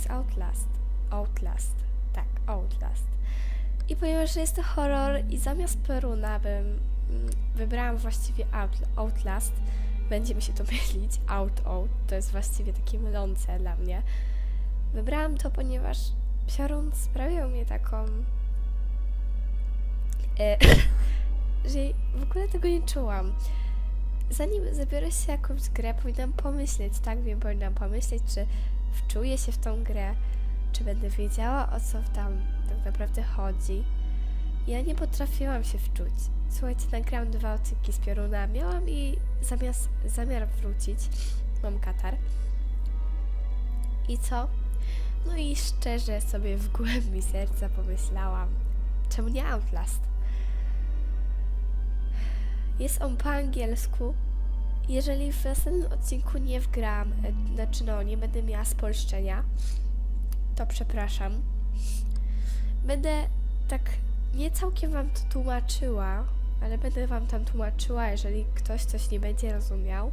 z Outlast. Outlast, tak, Outlast. I ponieważ jest to horror i zamiast Peruna bym mm, wybrałam właściwie Outl- Outlast, będzie mi się to mylić, Out Out, to jest właściwie takie mylące dla mnie. Wybrałam to, ponieważ Piorun sprawiał mnie taką... E, że w ogóle tego nie czułam zanim zabiorę się jakąś grę, powinnam pomyśleć, tak? Wiem, powinnam pomyśleć, czy wczuję się w tą grę, czy będę wiedziała, o co tam tak naprawdę chodzi. Ja nie potrafiłam się wczuć. Słuchajcie, nagrałam dwa odcinki z pioruna, miałam i zamiast, zamiar wrócić, mam katar. I co? No i szczerze sobie w głębi serca pomyślałam, czemu nie Outlast? Jest on po angielsku. Jeżeli w następnym odcinku nie wgram, e, znaczy no, nie będę miała spolszczenia, to przepraszam. Będę tak nie całkiem wam to tłumaczyła, ale będę wam tam tłumaczyła, jeżeli ktoś coś nie będzie rozumiał.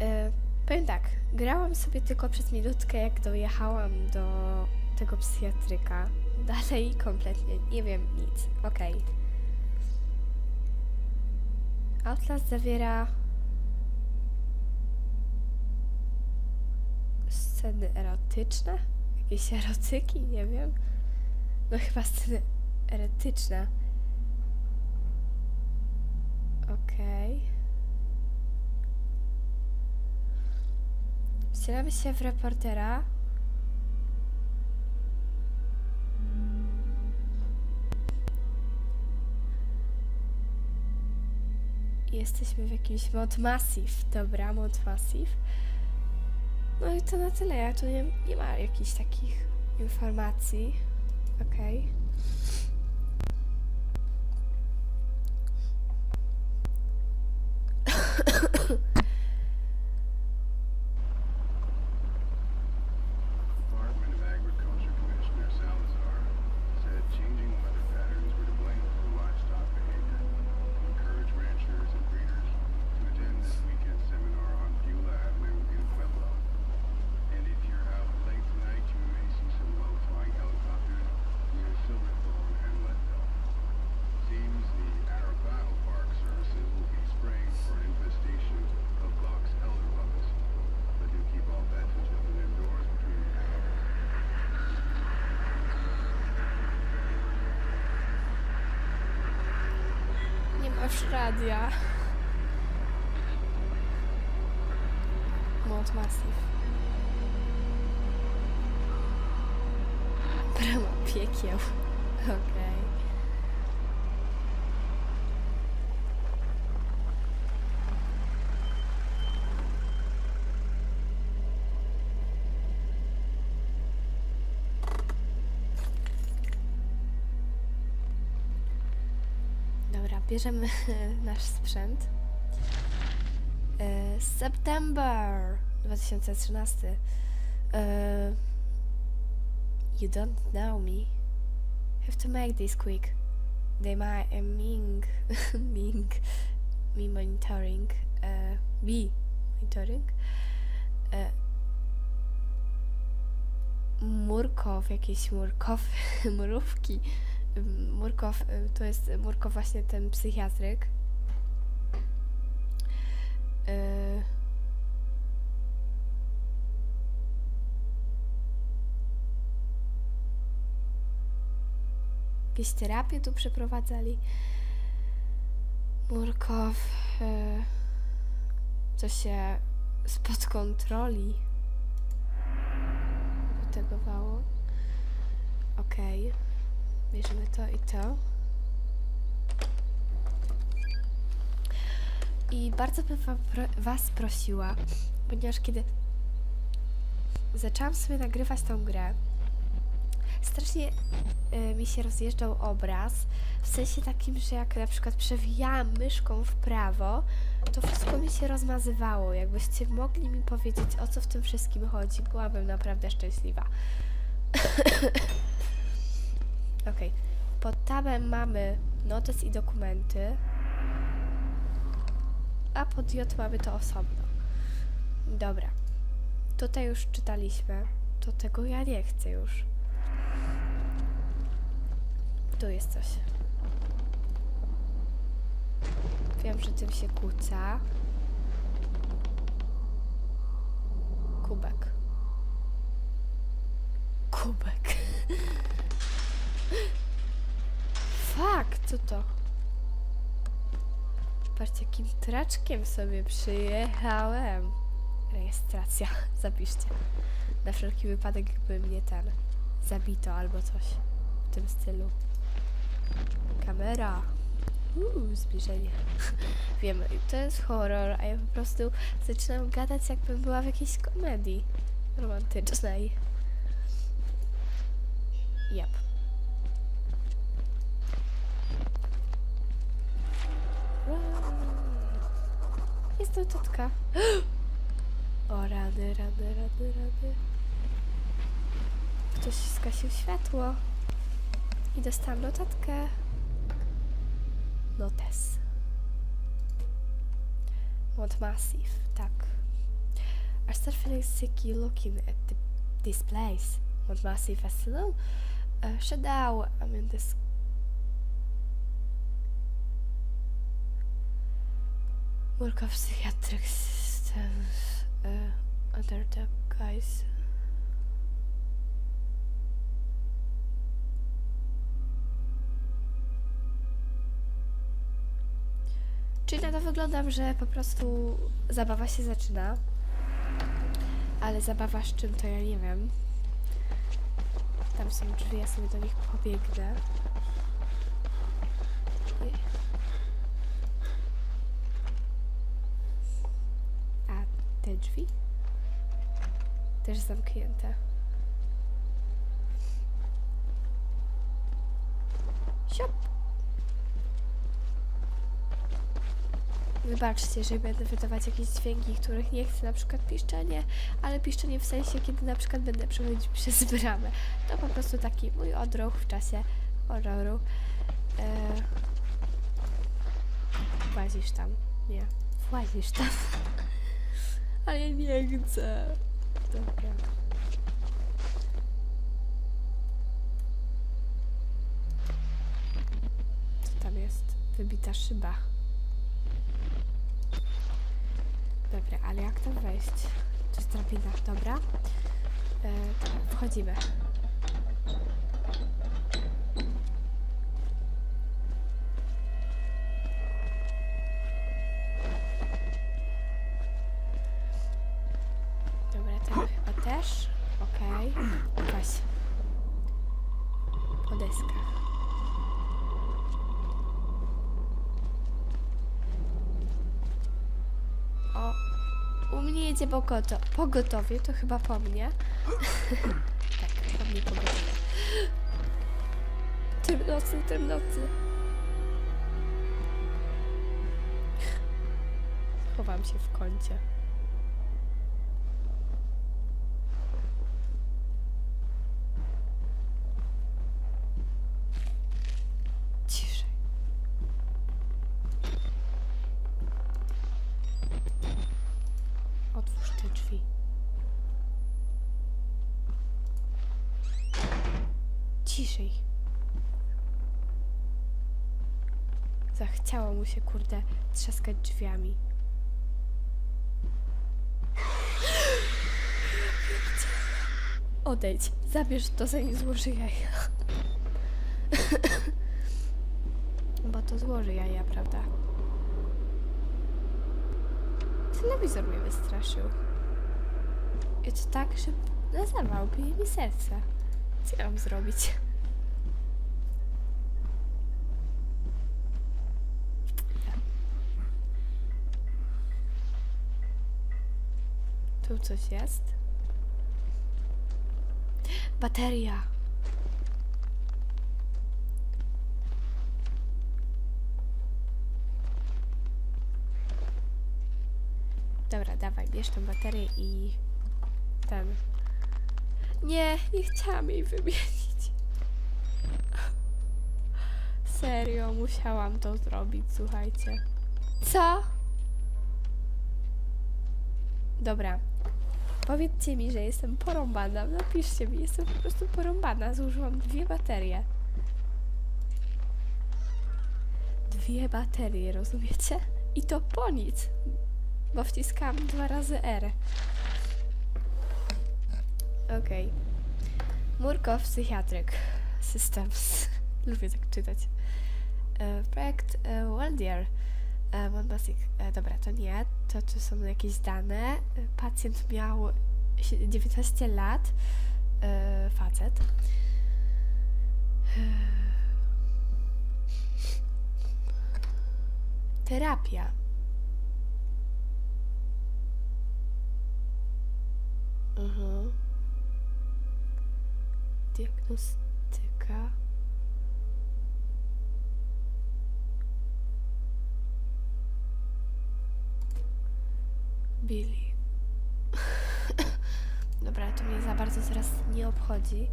E, powiem tak, grałam sobie tylko przez minutkę, jak dojechałam do tego psychiatryka. Dalej kompletnie nie wiem nic. Okej. Outlast zawiera sceny erotyczne? Jakieś erotyki? Nie wiem. No chyba sceny erotyczne. Okej. Wcielamy się w reportera. Jesteśmy w jakimś Mount Massive. Dobra, Mount Massive. No i to na tyle. Ja tu nie, nie ma jakichś takich informacji. Okej. Department Masz radia. Mount Massive. Brama piekieł. Okej. Dobra, bierzemy nasz sprzęt. E, September 2013. E, you don't know me. Have to make this quick. They might uh, Ming Ming me monitoring. Uh, be monitoring. E, Murkow, jakieś Murkow, murówki. Murkow, y, to jest Murkow właśnie ten psychiatryk. Y, Jakieś terapie tu przeprowadzali. Murkow. y, Co się spod kontroli wytegowało. Bierzemy to i to. I bardzo bym Was prosiła, ponieważ kiedy zaczęłam sobie nagrywać tą grę, strasznie y, mi się rozjeżdżał obraz, w sensie takim, że jak na przykład przewijałam myszką w prawo, to wszystko mi się rozmazywało. Jakbyście mogli mi powiedzieć, o co w tym wszystkim chodzi, byłabym naprawdę szczęśliwa. Okej. Pod tabem mamy notes i dokumenty, a pod J mamy to osobno. Dobra. Tutaj już czytaliśmy. To tego ja nie chcę już. Tu jest coś. Wiem, że tym się kłóca. Kubek. Kubek. Fuck, co to? Patrzcie, jakim traczkiem sobie przyjechałem. Rejestracja, zapiszcie. Na wszelki wypadek, jakby mnie ten zabito albo coś w tym stylu. Kamera. Uuu, zbliżenie. Wiem, to jest horror, a ja po prostu zaczynam gadać, jakbym była w jakiejś komedii romantycznej. Yep. Jest to totka. O, rany, rany, rany, rany. Ktoś skasił światło. I dostałam notatkę. Notes. Mont Massive, tak. I start feeling sicky looking at the, this place. Mont Massive Asylum. Uh, shut down. I'm in this work of psychiatric systems uh, under the guise. Czyli na to wyglądam, że po prostu zabawa się zaczyna. Ale zabawa z czym to ja nie wiem. Tam są drzwi, ja sobie do nich pobiegnę. Nie. A te drzwi? Też zamknięte. Siop. Wybaczcie, że będę wydawać jakieś dźwięki, których nie chcę, na przykład piszczenie, ale piszczenie w sensie, kiedy na przykład będę przechodzić przez bramę. To po prostu taki mój odruch w czasie horroru. Eee... Włazisz tam. Nie. Włazisz tam. Ale nie chcę. Dobra. Co tam jest? Wybita szyba. Dobra, ale jak tam wejść? To jest drabina, dobra. E, wchodzimy. U mnie jedzie pogoto pogotowie, to chyba po mnie. tak, po mnie pogotowie. Tym nocy, tym nocy. Chowam się w kącie. Ciszej. Zachciało mu się, kurde, trzaskać drzwiami. Odejdź, zabierz to, zanim złoży jaja. Bo to złoży jaja, prawda? Telewizor mnie wystraszył. I to tak, że zawał mi serce. Co ja mam zrobić? Tu coś jest? Bateria. Dobra, dawaj, bierz tą baterię i ten. Nie, nie chciałam jej wymienić. Serio, musiałam to zrobić, słuchajcie. Co? Dobra. Powiedzcie mi, że jestem porąbana. Napiszcie mi, jestem po prostu porąbana. Zużyłam dwie baterie. Dwie baterie, rozumiecie? I to po nic. Bo wciskałam dwa razy R. Okej. Murkow Psychiatryk Systems. Lubię tak czytać. E, projekt e, Waldier. E, One Basic. E, dobra, to nie. To tu są jakieś dane. E, Pacjent miał sie- 19 lat. Facet. Terapia. Mhm. Diagnostyka. Obchodzi,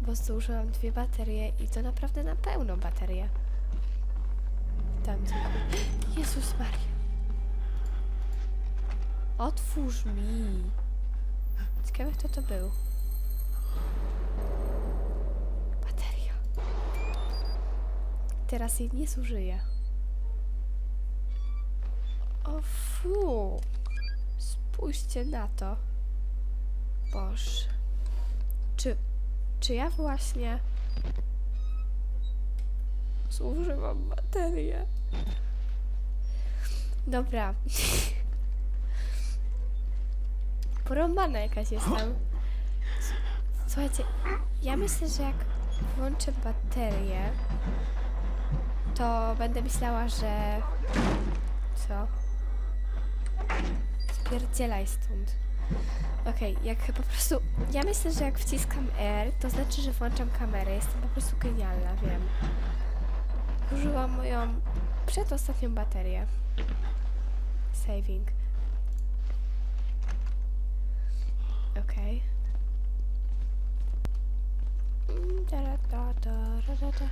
bo zużyłam dwie baterie i to naprawdę na pełną baterię. Tam tylko... Jezus Maria. Otwórz mi. Ciekawe kto to był. Bateria. Teraz jej nie zużyję. O fu. Spójrzcie na to. Boż. Czy, czy ja właśnie zużywam baterię? Dobra. Porąbana jakaś jestem. Słuchajcie, ja myślę, że jak włączę baterię, to będę myślała, że... Co? Spierdzielaj stąd. Okej, jak po prostu... Ja myślę, że jak wciskam R, to znaczy, że włączam kamerę. Jestem po prostu genialna, wiem. Użyłam moją przedostatnią baterię. Saving. Okej. Da, da, da, da, da,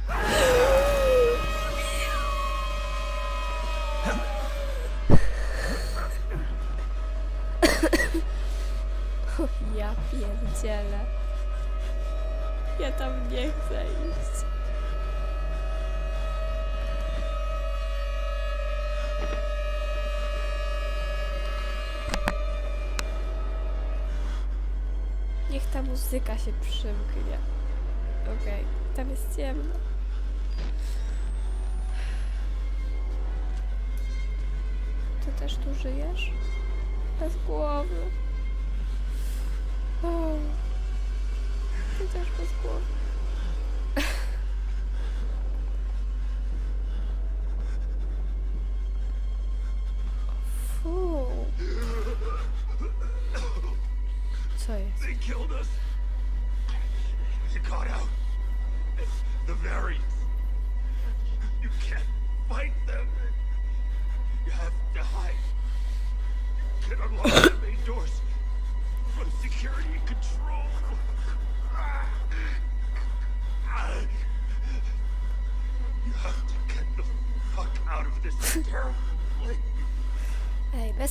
da. Ja pierdzielę. Ja tam nie chcę iść. Niech ta muzyka się przymknie. Okej, tam jest ciemno. Ty też tu żyjesz? Bez głowy. O, ty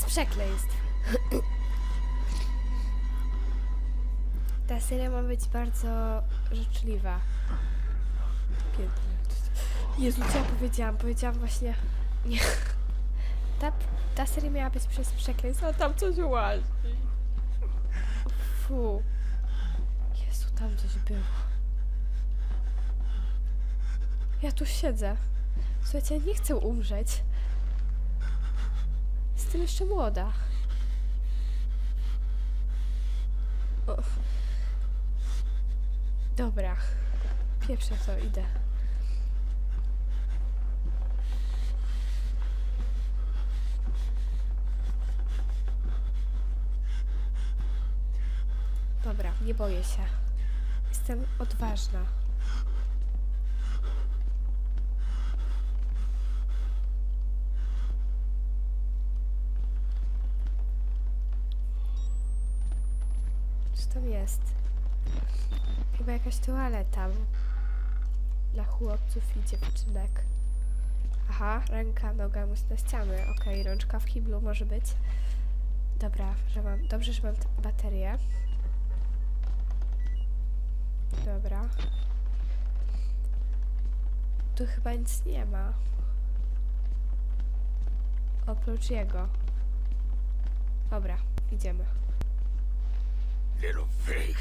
przekleństw. Ta seria ma być bardzo życzliwa. Pięknie. Jezu, co ja powiedziałam? Powiedziałam właśnie... Nie. Ta, ta seria miała być przez przekleństwo, a tam coś łazi. Fu. Jezu, tam coś było. Ja tu siedzę. Słuchajcie, nie chcę umrzeć. Jestem jeszcze młoda. O. Dobra. Pieprzę to, idę. Dobra, nie boję się. Jestem odważna. Tam jest? Chyba jakaś toaleta. Dla chłopców i dziewczynek. Aha, ręka, noga, na ściany. Okej, rączka w kiblu może być. Dobra, że mam, dobrze, że mam baterię. Dobra. Tu chyba nic nie ma. Oprócz jego. Dobra, idziemy. Little pig.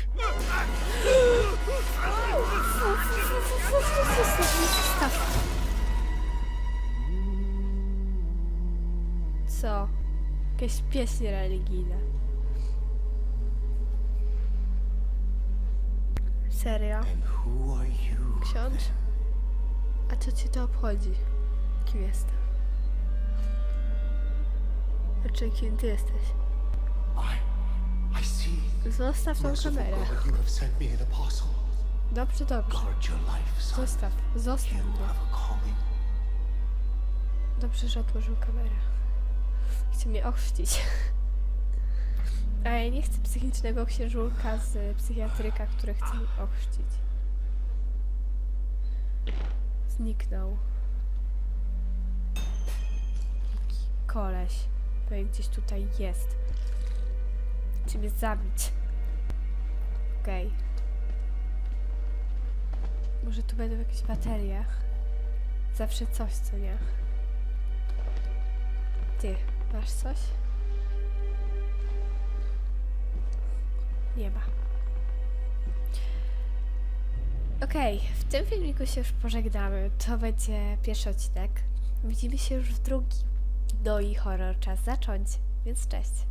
Co? Jakieś pieśni religijne. Serio? Ksiądz? A co ci to obchodzi? Kim jestem? Znaczy, kim ty jesteś? Zostaw tą kamerę. Dobrze, dobrze. Zostaw, zostaw mnie. Dobrze, że odłożył kamerę. Chce mnie ochrzcić. A ja nie chcę psychicznego księżulka z psychiatryka, który chce mnie ochrzcić. Zniknął. Jaki koleś. Pewnie gdzieś tutaj jest. Chce mnie zabić. Okej. Może tu będą jakieś baterie. Zawsze coś, co nie? Ty, masz coś? Nie ma. Okej, w tym filmiku się już pożegnamy. To będzie pierwszy odcinek. Widzimy się już w drugim. No i horror czas zacząć, więc cześć.